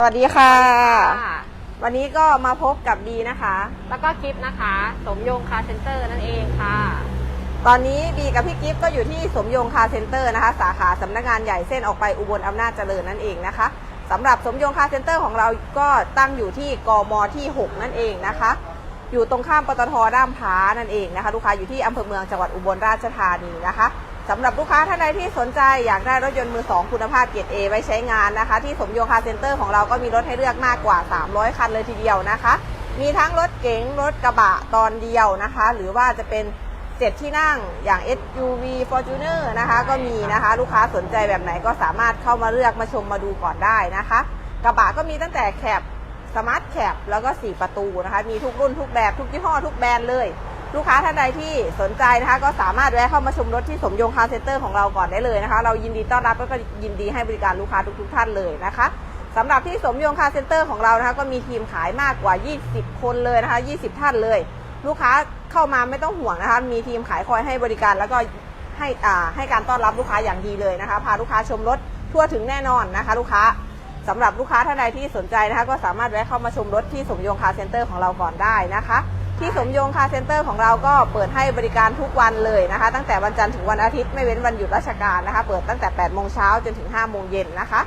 สวัสดีค่ะค่ะ วันนี้ก็มาพบกับดีนะคะ แล้วก็คลิปนะคะ สมยงคาร์เซ็นเตอร์นั่นเองค่ะ ตอนนี้ดีกับพี่กิฟต์ก็อยู่ที่สมยงคาร์เซ็นเตอร์นะคะ สาขาสำนักงานใหญ่เส้นออกไปอุบลอำนาจเจริญนั่นเองนะคะสำหรับสมยงคาร์เซ็นเตอร์ของเราก็ตั้งอยู่ที่กมที่ 6 นั่นเองนะคะ อยู่ตรงข้ามปตทด้ามผานั่นเองนะคะ ลูกค้าอยู่ที่อำเภอเมืองจังหวัดอุบลราชธานีนะคะ สำหรับลูกค้าท่านใดที่สนใจอยากได้รถยนต์มือ 2 คุณภาพเกียรติ A ไว้ใช้งานนะคะ ที่สมโยคาเซ็นเตอร์ของเราก็มีรถให้เลือกมากกว่า 300 คันเลยทีเดียวนะคะ มีทั้งรถเก๋งรถกระบะตอนเดียวนะคะ หรือว่าจะเป็นเจ็ดที่นั่งอย่าง SUV Fortuner นะคะ ก็มีนะคะ ลูกค้าสนใจแบบไหนก็สามารถเข้ามาเลือกมาชมมาดูก่อนได้นะคะ กระบะก็มีตั้งแต่แคปสมาร์ทแคปแล้วก็ 4 ประตูนะคะ มีทุกรุ่นทุกแบบทุกยี่ห้อทุกแบรนด์เลย ลูกค้าท่านใดที่สนใจนะคะ ก็สามารถแวะเข้ามาชมรถที่สมยงคาร์เซ็นเตอร์ของเราก่อนได้เลยนะคะ เรายินดีต้อนรับแล้วก็ยินดีให้บริการลูกค้าทุกๆท่านเลยนะคะสำหรับที่สมยงคาร์เซ็นเตอร์ของเรานะคะก็มีทีมขายมากกว่า 20 คนเลยนะคะ 20 ท่านเลย ลูกค้าเข้ามาไม่ต้องห่วงนะคะ มีทีมขายคอยให้บริการแล้วก็ให้อ่าให้การต้อนรับลูกค้าอย่างดีเลยนะคะ พาลูกค้าชมรถทั่วถึงแน่นอนนะคะ ลูกค้าสำหรับลูกค้าท่านใดที่สนใจนะคะ ก็สามารถแวะเข้ามาชมรถที่สมยงคาร์เซ็นเตอร์ของเราก่อนได้นะคะ ที่สมยงคาร์เซ็นเตอร์ของเราก็เปิดให้บริการทุกวันเลยนะคะ ตั้งแต่วันจันทร์ถึงวันอาทิตย์ไม่เว้นวันหยุดราชการนะคะ เปิดตั้งแต่ 8 โมงเช้าจนถึง 5 โมงเย็นนะคะ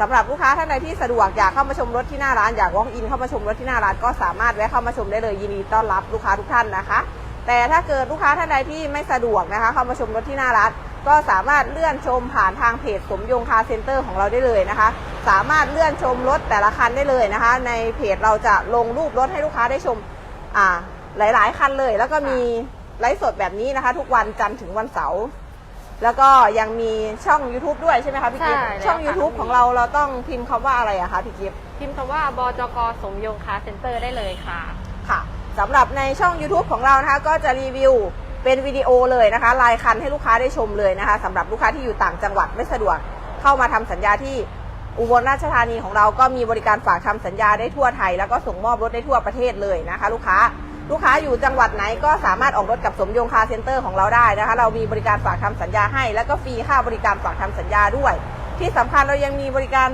สำหรับลูกค้าท่านใดที่สะดวกอยากเข้ามาชมรถที่หน้าร้านอยาก walk in เข้ามาชมรถที่หน้าร้านก็สามารถแวะเข้ามาชมได้เลยยินดีต้อนรับลูกค้าทุกท่านนะคะ แต่ถ้าเกิดลูกค้าท่านใดที่ไม่สะดวกนะคะ เข้ามาชมรถที่หน้าร้านก็สามารถเลื่อนชมผ่านทางเพจสมยงคาร์เซ็นเตอร์ของเราได้เลยนะคะ สามารถเลื่อนชมรถแต่ละคันได้เลยนะคะ ในเพจเราจะลงรูปรถให้ลูกค้าได้ชมอ่า หลาย ๆ คันเลย แล้วก็มีไลฟ์สดแบบนี้นะคะ ทุกวันจันทร์ถึงวันเสาร์แล้วก็ยังมีช่อง YouTube ด้วยใช่ไหมคะพี่กิฟต์ใช่แล้วช่องค่ะ YouTube ของเราเราต้องพิมพ์คำว่าอะไรอะคะพี่กิฟต์ พิมพ์คำว่าบจกสมยงคาร์เซ็นเตอร์ได้เลยค่ะ ค่ะสำหรับในช่อง YouTube ของเรานะคะก็จะรีวิวเป็นวิดีโอเลยนะคะรายคันให้ลูกค้าได้ชมเลยนะคะสำหรับลูกค้าที่อยู่ต่างจังหวัดไม่สะดวก เข้ามาทำสัญญาที่อุบลราชธานีของเราก็มีบริการฝากทำสัญญาได้ทั่วไทย แล้วก็ส่งมอบรถได้ทั่วประเทศเลยนะคะ ลูกค้า ลูกค้าอยู่จังหวัดไหนก็สามารถออกรถกับสมยงคาร์เซ็นเตอร์ของเราได้นะคะ เรามีบริการฝากทำสัญญาให้ แล้วก็ฟรีค่าบริการฝากทำสัญญาด้วย ที่สำคัญเรายังมีบริการ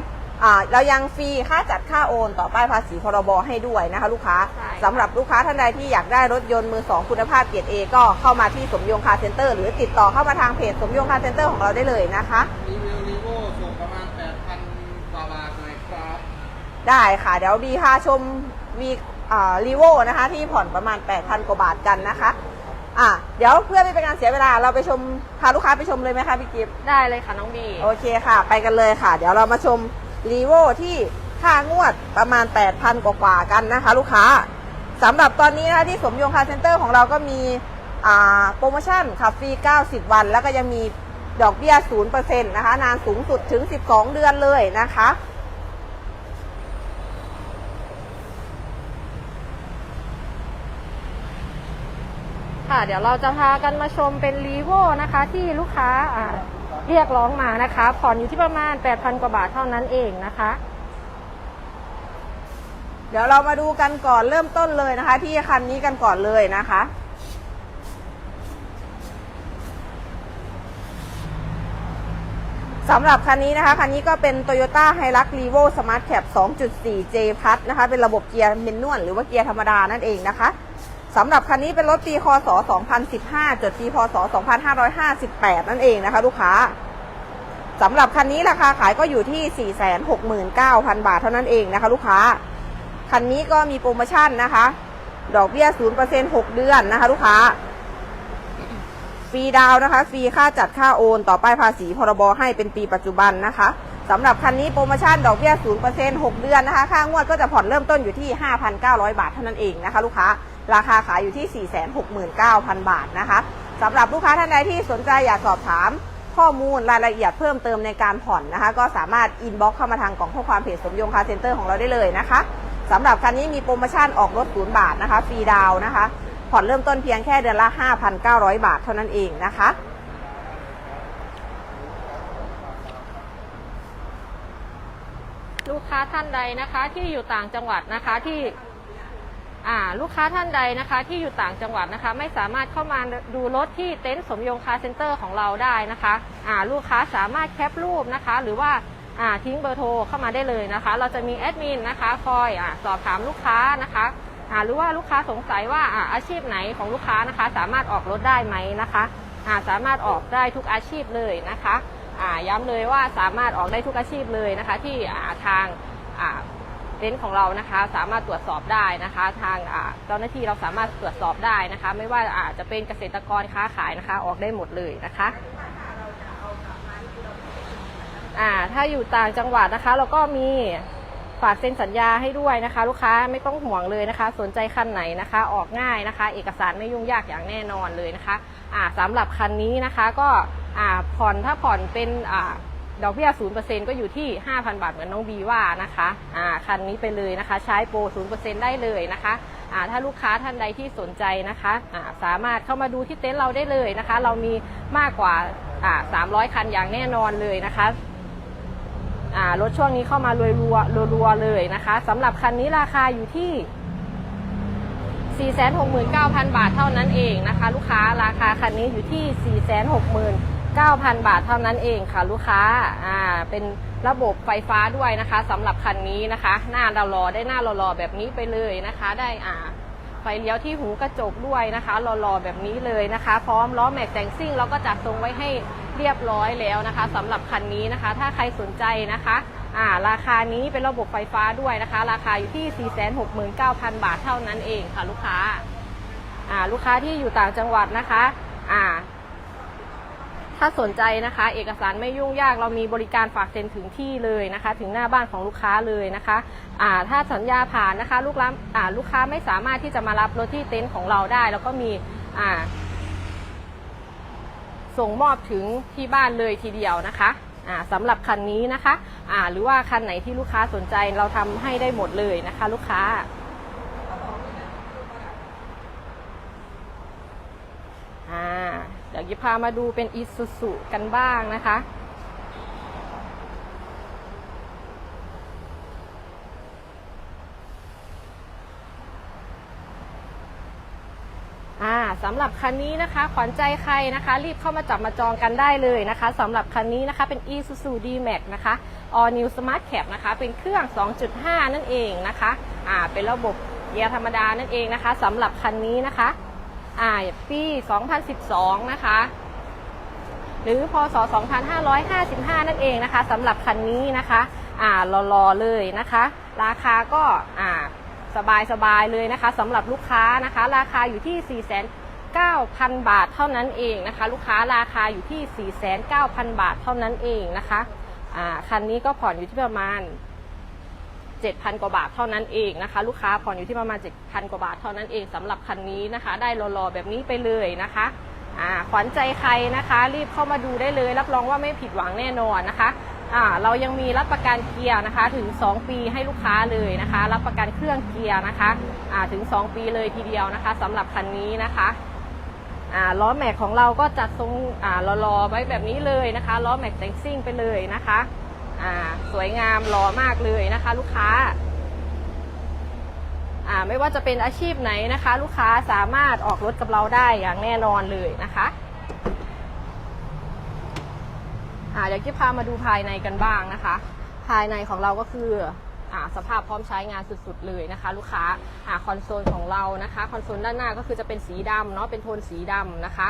อ่าเรายังฟรีค่าจัดค่าโอนต่อป้ายภาษีพรบให้ด้วยนะคะ ลูกค้าใช่สำหรับลูกค้าท่านใดที่อยากได้รถยนต์มือสองคุณภาพเกียรติเอก็เข้ามาที่สมยงคาร์เซ็นเตอร์หรือติดต่อเข้ามาทางเพจสมยงคาร์เซ็นเตอร์ของเราได้เลยนะคะรีวิวรีโวส่งประมาณ8,000กว่าบาทหน่อยครับ ได้ค่ะ เดี๋ยวดีพาชมวีอ่า รีโวนะคะที่ผ่อนประมาณ 8,000 กว่าบาทกันนะคะอะเดี๋ยวเพื่อไม่เป็นการเสียเวลาเราไปชมพาลูกค้าไปชมเลยไหมคะพี่กิฟต์ได้เลยค่ะน้องบีโอเคค่ะ ไปกันเลยค่ะ เดี๋ยวเรามาชมรีโวที่ค่างวดประมาณ 8,000 กว่าๆกันนะคะ ลูกค้าสำหรับตอนนี้นะคะที่สมยงคาร์เซ็นเตอร์ของเราก็มีอ่าโปรโมชั่นขับฟรี 90 วัน แล้วก็ยังมีดอกเบี้ย 0%นะคะ นานสูงสุดถึง 12 เดือนเลยนะคะ ค่ะ เดี๋ยวเราจะพากันมาชมเป็นรีโวนะคะที่ลูกค้าอ่าเรียกร้องมานะคะ ผ่อนอยู่ที่ประมาณ 8,000 กว่าบาทเท่านั้นเองนะคะ เดี๋ยวเรามาดูกันก่อนเริ่มต้นเลยนะคะ ที่คันนี้กันก่อนเลยนะคะสำหรับคันนี้นะคะ คันนี้ก็เป็น Toyota Hilux Revo Smart Cap 2.4 J Plus นะคะ เป็นระบบเกียร์เมนนวลหรือว่าเกียร์ธรรมดานั่นเองนะคะ สำหรับคันนี้เป็นรถปีคศ 2015 จดปีพศ 2558 นั่นเองนะคะ ลูกค้าสำหรับคันนี้ราคาขายก็อยู่ที่ 469,000 บาทเท่านั้นเองนะคะ ลูกค้า คันนี้ก็มีโปรโมชั่นนะคะ ดอกเบี้ย 0% 6 เดือนนะคะ ลูกค้า ฟรีดาวนะคะ ฟรีค่าจัดค่าโอน ต่อป้ายภาษีพรบให้เป็นปีปัจจุบันนะคะสำหรับคันนี้โปรโมชั่นดอกเบี้ย 0% 6 เดือนนะคะ ค่างวดก็จะผ่อนเริ่มต้นอยู่ที่ 5,900 บาทเท่านั้นเองนะคะ ลูกค้า ราคาขายอยู่ที่ 469,000 บาทนะคะสำหรับลูกค้าท่านใดที่สนใจอยากสอบถามข้อมูลรายละเอียดเพิ่มเติมในการผ่อนนะคะ ก็สามารถอินบ็อกเข้ามาทางกล่องข้อความเพจสมยงคาเซ็นเตอร์ของเราได้เลยนะคะสำหรับคันนี้มีโปรโมชั่นออกรถศูนย์บาทนะคะฟรีดาวนะคะ ผ่อนเริ่มต้นเพียงแค่เดือนละ 5,900 บาทเท่านั้นเองนะคะลูกค้าท่านใดนะคะที่อยู่ต่างจังหวัดนะคะที่ ลูกค้าท่านใดนะคะที่อยู่ต่างจังหวัดนะคะ ไม่สามารถเข้ามาดูรถที่เต็นท์สมยงคาร์เซ็นเตอร์ของเราได้นะคะอ่าลูกค้าสามารถแคปรูปนะคะ หรือว่าทิ้งเบอร์โทรเข้ามาได้เลยนะคะ เราจะมีแอดมินนะคะคอยอสอบถามลูกค้านะคะหรือว่าลูกค้าสงสัยว่าอาอาชีพไหนของลูกค้านะคะ สามารถออกรถได้ไหมนะคะสามารถออกได้ทุกอาชีพเลยนะคะย้ำเลยว่าสามารถออกได้ทุกอาชีพเลยนะคะ ที่ทางอ เต็นท์ของเรานะคะ สามารถตรวจสอบได้นะคะ ทางเจ้าหน้าที่เราสามารถตรวจสอบได้นะคะ ไม่ว่าอาจจะเป็นเกษตรกรค้าขายนะคะ ออกได้หมดเลยนะคะอ่าถ้าอยู่ต่างจังหวัดนะคะ เราก็มีฝากเซ็นสัญญาให้ด้วยนะคะ ลูกค้าไม่ต้องห่วงเลยนะคะ สนใจคันไหนนะคะ ออกง่ายนะคะ เอกสารไม่ยุ่งยากอย่างแน่นอนเลยนะคะอ่าสำหรับคันนี้นะคะก็อ่าผ่อนถ้าผ่อนเป็นอ่า ดอกเบี้ย 0%ก็อยู่ที่ 5,000 บาทเหมือนน้องบีว่านะคะอ่าคันนี้ไปเลยนะคะ ใช้โปร 0%ได้เลยนะคะอ่าถ้าลูกค้าท่านใดที่สนใจนะคะอ่าสามารถเข้ามาดูที่เต็นท์เราได้เลยนะคะ เรามีมากกว่าอ่า300 คันอย่างแน่นอนเลยนะคะอ่ารถช่วงนี้เข้ามารวยรัวรัวๆเลยนะคะสำหรับคันนี้ราคาอยู่ที่469,000 บาทเท่านั้นเองนะคะ ลูกค้าราคาคันนี้อยู่ที่ 469,000 9,000 บาทเท่านั้นเองค่ะลูกค้าอ่าเป็นระบบไฟฟ้าด้วยนะคะสำหรับคันนี้นะคะ หน้าเรารอได้หน้าเรารอแบบนี้ไปเลยนะคะ ได้อ่าไฟเลี้ยวที่หูกระจกด้วยนะคะรอรอแบบนี้เลยนะคะ พร้อมล้อแม็กแต่งซิ่งเราก็จัดทรงไว้ให้เรียบร้อยแล้วนะคะสำหรับคันนี้นะคะ ถ้าใครสนใจนะคะอ่าราคานี้เป็นระบบไฟฟ้าด้วยนะคะ ราคาอยู่ที่ 469,000 บาทเท่านั้นเองค่ะลูกค้าอ่าลูกค้าที่อยู่ต่างจังหวัดนะคะอ่า ถ้าสนใจนะคะ เอกสารไม่ยุ่งยากเรามีบริการฝากเซ็นถึงที่เลยนะคะ ถึงหน้าบ้านของลูกค้าเลยนะคะอ่าถ้าสัญญาผ่านนะคะ ลูกค้าลูกค้าไม่สามารถที่จะมารับรถที่เต็นท์ของเราได้ แล้วก็มีอ่าส่งมอบถึงที่บ้านเลยทีเดียวนะคะอ่าสำหรับคันนี้นะคะอ่าหรือว่าคันไหนที่ลูกค้าสนใจเราทำให้ได้หมดเลยนะคะ ลูกค้าเดี๋ ยวยิพามาดูเป็นอีซูซุกันบ้างนะคะ อ่าสำหรับคันนี้นะคะ ขวัญใจใครนะคะ รีบเข้ามาจับมาจองกันได้เลยนะคะสำหรับคันนี้นะคะเป็น Isuzu D-Max นะคะ All New Smart Cap นะคะ เป็นเครื่อง 2.5 นั่นเองนะคะ อ่า เป็นระบบเกียร์ธรรมดานั่นเองนะคะสำหรับคันนี้นะคะ อ่าปี 2012 นะคะ หรือพศ 2555 นั่นเองนะคะสำหรับคันนี้นะคะอ่ารอๆเลยนะคะ ราคาก็อ่าสบายๆเลยนะคะสำหรับลูกค้านะคะ ราคาอยู่ที่ 4,900 บาทเท่านั้นเองนะคะ ลูกค้าราคาอยู่ที่ 4,900 บาทเท่านั้นเองนะคะอ่าคันนี้ก็ผ่อนอยู่ที่ประมาณ 7,000 กว่าบาทเท่านั้นเองนะคะ ลูกค้าผ่อนอยู่ที่ประมาณ 7,000 กว่าบาทเท่านั้นเองสำหรับคันนี้นะคะ ได้รอๆแบบนี้ไปเลยนะคะอ่าขวัญใจใครนะคะ รีบเข้ามาดูได้เลย รับรองว่าไม่ผิดหวังแน่นอนนะคะอ่าเรายังมีรับประกันเกียร์นะคะถึง 2 ปีให้ลูกค้าเลยนะคะ รับประกันเครื่องเกียร์นะคะอ่าถึง 2 ปีเลยทีเดียวนะคะสำหรับคันนี้นะคะล้อแม็กของเราก็จัดทรงรอๆไว้แบบนี้เลยนะคะล้อแม็กแต่งซิ่งไปเลยนะคะ อ่าสวยงามหล่อมากเลยนะคะ ลูกค้าอ่าไม่ว่าจะเป็นอาชีพไหนนะคะ ลูกค้าสามารถออกรถกับเราได้อย่างแน่นอนเลยนะคะอ่าเดี๋ยวกิ๊บพามาดูภายในกันบ้างนะคะ ภายในของเราก็คืออสภาพพร้อมใช้งานสุดๆเลยนะคะ ลูกค้าอคอนโซลของเรานะคะ คอนโซลด้านหน้าก็คือจะเป็นสีดำเนาะเป็นโทนสีดำนะคะ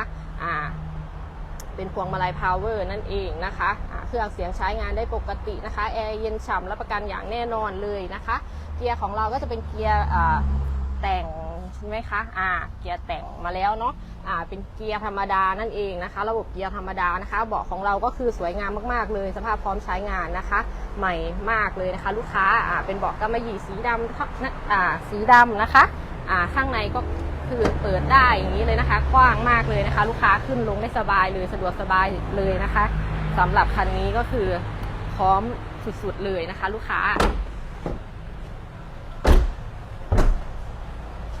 เป็นพวงมาลัยพาวเวอร์นั่นเองนะคะเครื่องเสียงใช้งานได้ปกตินะคะแอร์เย็นฉ่ำรับประกันอย่างแน่นอนเลยนะคะ เกียร์ของเราก็จะเป็นเกียร์แต่งใช่ไหมคะ อ่า เกียร์แต่งมาแล้วเนาะ อ่า เป็นเกียร์ธรรมดานั่นเองนะคะ ระบบเกียร์ธรรมดานะคะ เบาะของเราก็คือสวยงามมากๆเลย สภาพพร้อมใช้งานนะคะ ใหม่มากเลยนะคะ ลูกค้า อ่า เป็นเบาะกำมะหยี่สีดำอ่า สีดำนะคะ อ่า ข้างในก็ คือเปิดได้อย่างนี้เลยนะคะ กว้างมากเลยนะคะ ลูกค้าขึ้นลงได้สบายเลยสะดวกสบายเลยนะคะสำหรับคันนี้ก็คือพร้อมสุดๆเลยนะคะ ลูกค้า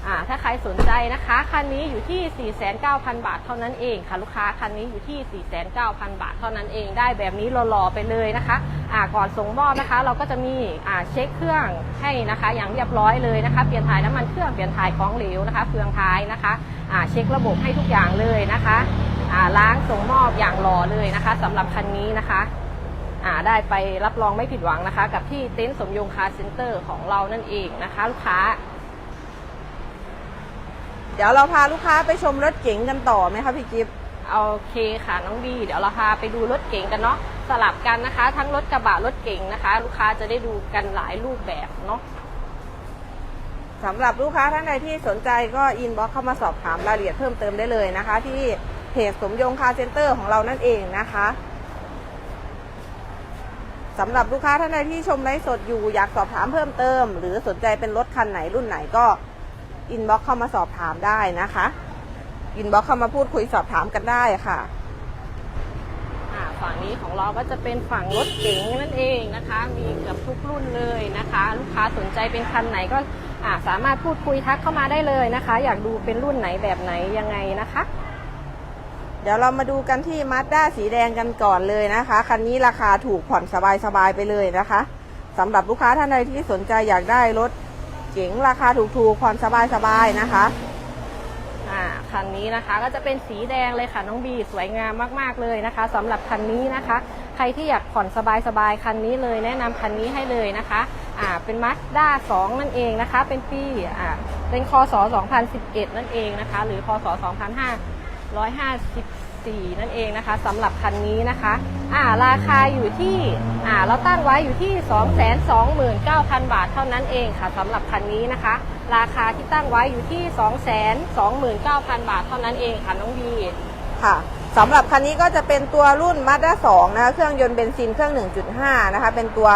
อ่า ถ้าใครสนใจนะคะ คันนี้อยู่ที่ 49,000 บาทเท่านั้นเองค่ะลูกค้า คันนี้อยู่ที่ 49,000 บาทเท่านั้นเอง ได้แบบนี้หล่อๆไปเลยนะคะอ่าก่อนส่งมอบนะคะ เราก็จะมีอ่าเช็คเครื่องให้นะคะ อย่างเรียบร้อยเลยนะคะ เปลี่ยนถ่ายน้ำมันเครื่องเปลี่ยนถ่ายของเหลวนะคะเฟืองท้ายนะคะอ่าเช็คระบบให้ทุกอย่างเลยนะคะอ่าล้างส่งมอบอย่างหล่อเลยนะคะสำหรับคันนี้นะคะอ่าได้ไปรับรองไม่ผิดหวังนะคะ กับที่เต็นท์สมยงคาร์เซ็นเตอร์ของเรานั่นเองนะคะ ลูกค้า ดี๋ยวเราพาลูกค้าไปชมรถเก๋งกันต่อไหมคะพี่กิฟต์โอเคค่ะน้องบีเดี๋ยวเราพาไปดูรถเก๋งกันเนาะสลับกันนะคะ ทั้งรถกระบะรถเก๋งนะคะ ลูกค้าจะได้ดูกันหลายรูปแบบเนาะสำหรับลูกค้าท่านใดที่สนใจก็อินบ็อกเข้ามาสอบถามรายละเอียดเพิ่มเติมได้เลยนะคะ ที่เพจสมยงคาร์เซ็นเตอร์ของเรานั่นเองนะคะสำหรับลูกค้าท่านใดที่ชมไลฟ์สดอยู่อยากสอบถามเพิ่มเติม หรือสนใจเป็นรถคันไหนรุ่นไหนก็ อินบ็อกเข้ามาสอบถามได้นะคะอินบ็อกเข้ามาพูดคุยสอบถามกันได้ค่ะอ่าฝั่งนี้ของเราก็จะเป็นฝั่งรถเก๋งนั่นเองนะคะ มีเกือบทุกรุ่นเลยนะคะ ลูกค้าสนใจเป็นคันไหนก็อ่าสามารถพูดคุยทักเข้ามาได้เลยนะคะ อยากดูเป็นรุ่นไหนแบบไหนยังไงนะคะ เดี๋ยวเรามาดูกันที่มา z ด้าสีแดงกันก่อนเลยนะคะคันนี้ราคาถูกผ่อนสบายๆไปเลยนะคะสำหรับลูกค้าท่านใดที่สนใจอยากได้รถ เก๋งราคาถูกๆผ่อนสบายๆนะคะอ่าคันนี้นะคะก็จะเป็นสีแดงเลยค่ะน้องบีสวยงามมากๆเลยนะคะสำหรับคันนี้นะคะ ใครที่อยากผ่อนสบายๆคันนี้เลยแนะนำคันนี้ให้เลยนะคะอ่าเป็นมา z ด้า2นั่นเองนะคะ เป็นปีอ่าเป็นคศ2011 นั่นเองนะคะ หรือคศ2554 นั่นเองนะคะสำหรับคันนี้นะคะอ่าราคาอยู่ที่อ่าเราตั้งไว้อยู่ที่ 229,000 บาทเท่านั้นเองค่ะสำหรับคันนี้นะคะ ราคาที่ตั้งไว้อยู่ที่ 229,000 บาทเท่านั้นเองค่ะน้องบีค่ะสำหรับคันนี้ก็จะเป็นตัวรุ่น Mazda 2นะคะเครื่องยนต์เบนซินเครื่อง 1.5 นะคะ เป็นตัว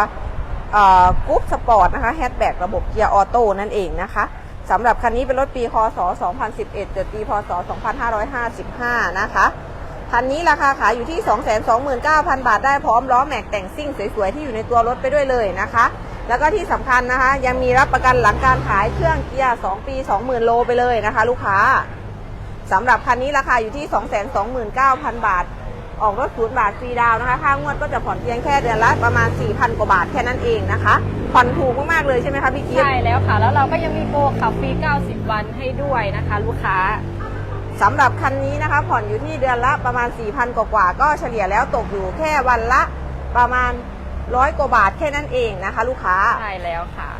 กรุ๊ปสปอร์ตนะคะแฮชแบ็กระบบเกียร์ออโต้นั่นเองนะคะสำหรับคันนี้เป็นรถปี คศ 2011 เกิดปี พศ 2555 นะคะ คันนี้ราคาขายอยู่ที่ 229,000 บาทได้พร้อมล้อแม็กแต่งซิ่งสวยๆที่อยู่ในตัวรถไปด้วยเลยนะคะ แล้วก็ที่สำคัญนะคะ ยังมีรับประกันหลังการขายเครื่องเกียร์ 2 ปี 20,000 โลไปเลยนะคะ ลูกค้าสำหรับคันนี้ราคาอยู่ที่ 229,000 บาท ออกรถศูนย์บาทฟรีดาวน์นะคะ ค่างวดก็จะผ่อนเพียงแค่เดือนละประมาณ 4,000 กว่าบาทแค่นั้นเองนะคะ ผ่อนถูกมากๆเลยใช่ไหมคะพี่กิ๊ฟใช่แล้วค่ะ แล้วเราก็ยังมีโปรขับฟรี 90 วันให้ด้วยนะคะ ลูกค้า สำหรับคันนี้นะคะ ผ่อนอยู่ที่เดือนละประมาณ 4,000กว่าก็เฉลี่ยแล้วตกอยู่แค่วันละประมาณร้อยกว่าบาทแค่นั้นเองนะคะ ลูกค้า ใช่แล้วค่ะ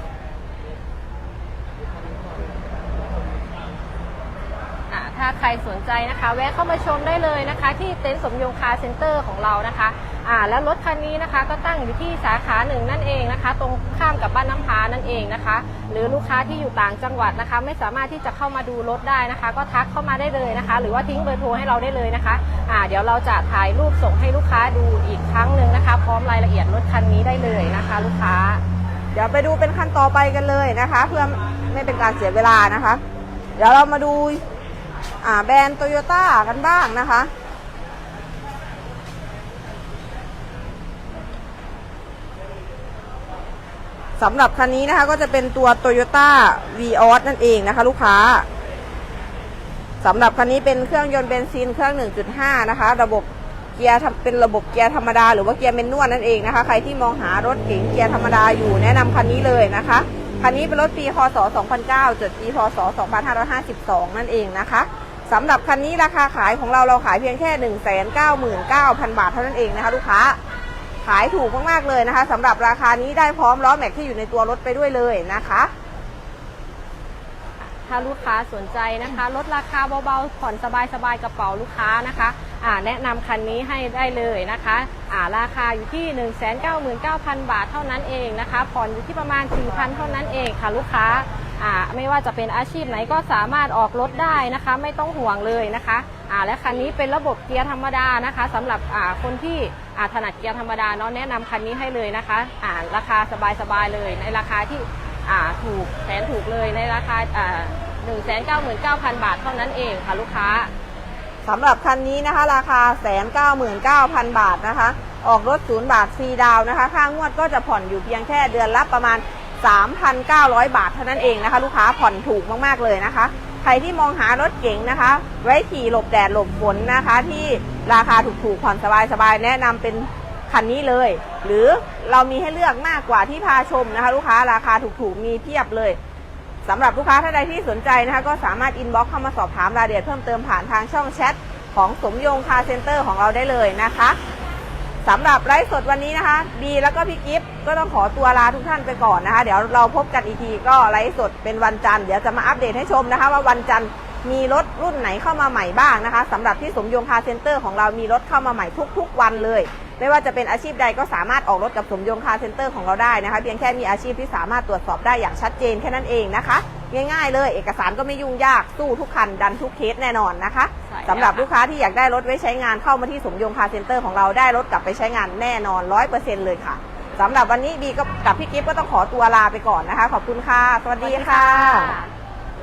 อ่า ถ้าใครสนใจนะคะ แวะเข้ามาชมได้เลยนะคะ ที่เต็นท์สมยงคาร์เซ็นเตอร์ของเรานะคะอ่าแล้วรถคันนี้นะคะก็ตั้งอยู่ที่สาขาหนึ่งนั่นเองนะคะ ตรงข้ามกับบ้านน้ำพานั่นเองนะคะ หรือลูกค้าที่อยู่ต่างจังหวัดนะคะ ไม่สามารถที่จะเข้ามาดูรถได้นะคะ ก็ทักเข้ามาได้เลยนะคะ หรือว่าทิ้งเบอร์โทรให้เราได้เลยนะคะอ่าเดี๋ยวเราจะถ่ายรูปส่งให้ลูกค้าดูอีกครั้งหนึ่งนะคะ พร้อมรายละเอียดรถคันนี้ได้เลยนะคะ ลูกค้า เดี๋ยวไปดูเป็นคันต่อไปกันเลยนะคะ เพื่อไม่เป็นการเสียเวลานะคะ เดี๋ยวเรามาดู แบรนด์โตโยต้ากันบ้างนะคะ สำหรับคันนี้นะคะก็จะเป็นตัว Toyota v ีออนั่นเองนะคะ ลูกค้าสำหรับคันนี้เป็นเครื่องยนต์เบนซินเครื่อง 1.5 นะคะ ระบบเกียร์เป็นระบบเกียร์ธรรมดาหรือว่าเกียร์เมนนวลนั่นเองนะคะ ใครที่มองหารถเก๋งเกียร์ธรรมดาอยู่แนะนำคันนี้เลยนะคะ คันนี้เป็นรถปีคศ2009จดปีพศ 2552 นั่นเองนะคะสำหรับคันนี้ราคาขายของเราเราขายเพียงแค่ 199,000 บาทเท่านั้นเองนะคะลูกค้า ขายถูกมากๆเลยนะคะสำหรับราคานี้ได้พร้อมล้อแม็กที่อยู่ในตัวรถไปด้วยเลยนะคะ ถ้าลูกค้าสนใจนะคะ ลดราคาเบาๆผ่อนสบายๆกระเป๋าลูกค้านะคะ แนะนำคันนี้ให้ได้เลยนะคะอ่าราคาอยู่ที่ 199,000 บาทเท่านั้นเองนะคะผ่อนอยู่ที่ประมาณ 4,000 เท่านั้นเองค่ะลูกค้าอ่าไม่ว่าจะเป็นอาชีพไหนก็สามารถออกรถได้นะคะ ไม่ต้องห่วงเลยนะคะอ่าและคันนี้เป็นระบบเกียร์ธรรมดานะคะสำหรับอ่าคนที่อ่าถนัดเกียร์ธรรมดาเนาะแนะนำคันนี้ให้เลยนะคะอ่าราคาสบายๆเลย ในราคาที่อ่าถูกแสนถูกเลยในราคาอ่าหนึ่งแสนเก้าหมื่นเก้าพันบาทเท่านั้นเองค่ะลูกค้า สำหรับคันนี้นะคะ ราคาแสนเก้าหมื่นเก้าพันบาทนะคะ ออกรถศูนย์บาทฟรีดาวน์นะคะ ค่างวดก็จะผ่อนอยู่เพียงแค่เดือนละประมาณ 3,900 บาทเท่านั้นเองนะคะ ลูกค้าผ่อนถูกมากๆเลยนะคะ ใครที่มองหารถเก๋งนะคะ ไว้ขี่หลบแดดหลบฝนนะคะ ที่ราคาถูกๆผ่อนสบายๆแนะนำเป็นคันนี้เลย หรือเรามีให้เลือกมากกว่าที่พาชมนะคะ ลูกค้าราคาถูกๆมีเพียบเลย สำหรับลูกค้าท่านใดที่สนใจนะคะก็สามารถอินบ็อกเข้ามาสอบถามรายละเอียดเพิ่มเติมผ่านทางช่องแชทของสมยงคาร์เซ็นเตอร์ของเราได้เลยนะคะสำหรับไลฟ์สดวันนี้นะคะบีแล้วก็พี่กิฟต์ก็ต้องขอตัวลาทุกท่านไปก่อนนะคะ เดี๋ยวเราพบกันอีกทีก็ไลฟ์สดเป็นวันจันทร์เดี๋ยวจะมาอัปเดตให้ชมนะคะ ว่าวันจันทร์มีรถรุ่นไหนเข้ามาใหม่บ้างนะคะสำหรับที่สมยงคาร์เซ็นเตอร์ของเรามีรถเข้ามาใหม่ทุกๆวันเลย ไม่ว่าจะเป็นอาชีพใดก็สามารถออกรถกับสมยงคาร์เซ็นเตอร์ของเราได้นะคะ เพียงแค่มีอาชีพที่สามารถตรวจสอบได้อย่างชัดเจนแค่นั้นเองนะคะ ง่ายๆ เลยเอกสารก็ไม่ยุ่งยากสู้ทุกคันดันทุกเคสแน่นอนนะคะใช่สำหรับค่ะลูกค้าที่อยากได้รถไว้ใช้งานเข้ามาที่สมยงคาร์เซ็นเตอร์ของเราได้รถกลับไปใช้งานแน่นอนร้อยเปอร์เซ็นต์เลยค่ะสำหรับวันนี้บีก็กับพี่กิฟต์ก็ต้องขอตัวลาไปก่อนนะคะ ขอบคุณค่ะ สวัสดีค่ะสวัสดีค่ะ